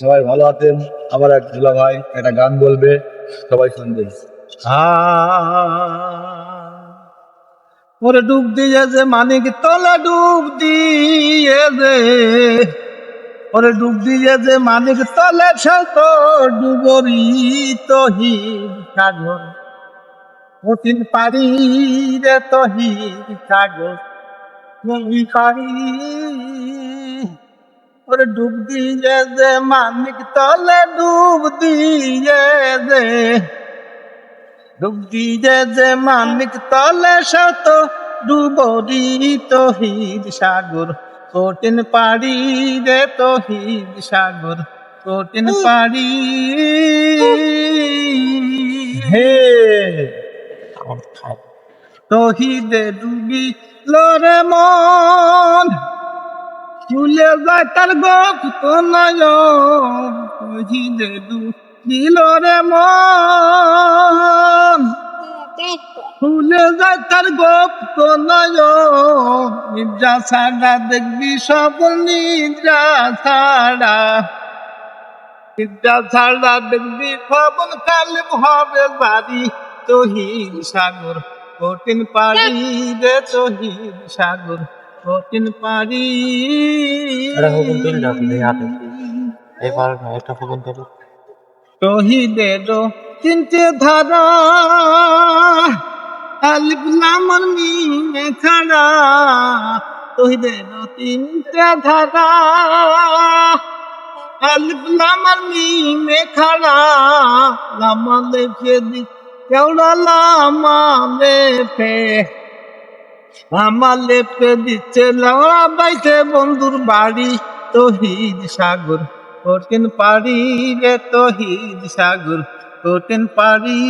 সবাই ভালো আছেন? আমার এক দুলা ভাই একটা গান বলবে, সবাই শুনবে। ওরে ডুব দিয়ে যে মানিক তলা ডুব দিয়ে যে, ওরে ডুব দিয়ে যে মানিক তলে শত ডুবরি তহি সাগর। কঠিন পারি রে তহি সাগর পারি ওরে ডুব দিয়ে যে মানিক তলে ডুব দিয়ে যে। ডুব দিয়ে যে মানিক তলে শত ডুবরি তহিদ সাগর, কঠিন পাড়ি রে তহিদ সাগর, কঠিন পাড়ি। হে। তহিদে ডুবি লরে মন। ফুলে যায় তার গপ তো নয় ডুবি লরে মন। ফুলে যায় তার গপ তো নয় নিদ্রা ছাড়া দেখবি সব নিদ্রা ছাড়া। নিদ্রা ছাড়া দেখবি খবর কালে হবে বাড়ি তহিদ সাগর, কঠিন পাড়ি রে তহিদ সাগর। কঠিন পাড়ি এটা হুকুম তুলি না, তুই হাতে। এবার একটা ফোন করো তহিদের তিনটে ধারা আলিফ নামর মিমে খাড়া তহিদের তিনটে ধারা আলিফ নামর মিমে খাড়া লামালে ফেদি কেওড়া লামালে ফে আমালে পে দিচ্ছে লাউড়া বাইতে বন্ধুর বাড়ি তহিদ সাগর। কঠিন পারি রে তহিদ সাগর, কঠিন পাড়ি।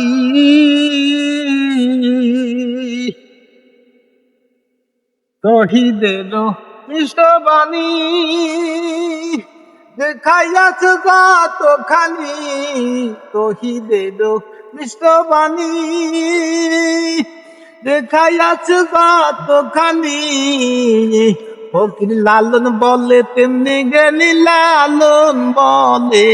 তহিদের মিষ্ট বাণী দেখাইয়াছে গাত খালি তহিদের মিষ্ট বাণী দেখাইয়াছে গাত খালি ফকির লালন বলে, তেমনি গেলি লালন বলে।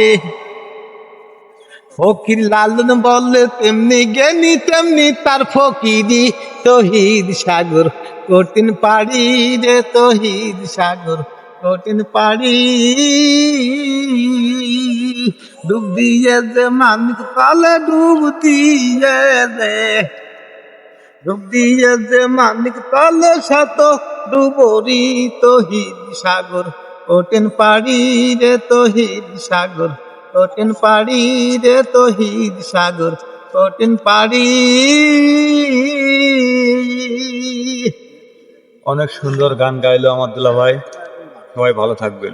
ফকির লালন বলে, তেমনি জ্ঞানী, তেমনি তার ফকিরি। তহিদ সাগর, কঠিন পাড়ি রে তহিদ সাগর, কঠিন পাড়ি। ডুব দিয়ে যে মানিক কালে ডুব দিয়ে দে ডুব দিয়ে যে মানিক কালে শত ডুবরি তহিদ সাগর, কঠিন পাড়ি রে তহিদ সাগর, কঠিন পাড়ি রে তহিদ সাগর, কঠিন পাড়ি। অনেক সুন্দর গান গাইলো আমার দুলা ভাই সবাই ভালো থাকবেন।